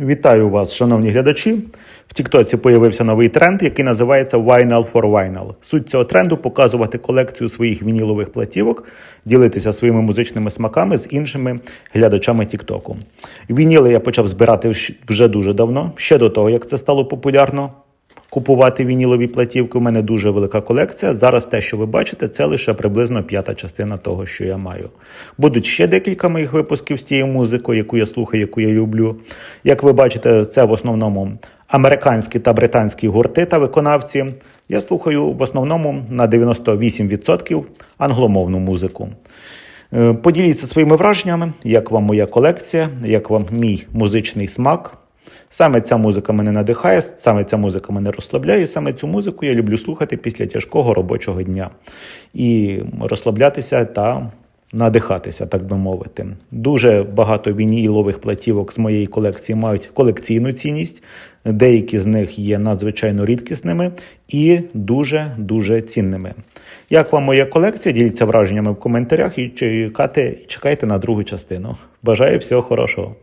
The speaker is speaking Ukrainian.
Вітаю вас, шановні глядачі. В Тіктоці появився новий тренд, який називається Vinyl for Vinyl. Суть цього тренду показувати колекцію своїх вінілових платівок, ділитися своїми музичними смаками з іншими глядачами Тіктоку. Вініли я почав збирати вже дуже давно, ще до того, як це стало популярно. Купувати вінілові платівки. У мене дуже велика колекція. Зараз те, що ви бачите, це лише приблизно п'ята частина того, що я маю. Будуть ще декілька моїх випусків з тією музикою, яку я слухаю, яку я люблю. Як ви бачите, це в основному американські та британські гурти та виконавці. Я слухаю в основному на 98% англомовну музику. Е, Поділіться своїми враженнями, як вам моя колекція, як вам мій музичний смак. Саме ця музика мене надихає, саме ця музика мене розслабляє, і саме цю музику я люблю слухати після тяжкого робочого дня і розслаблятися та надихатися, так би мовити. Дуже багато вінілових платівок з моєї колекції мають колекційну цінність. Деякі з них є надзвичайно рідкісними і дуже дуже цінними. Як вам моя колекція? Діліться враженнями в коментарях і чекайте, чекайте на другу частину. Бажаю всього хорошого.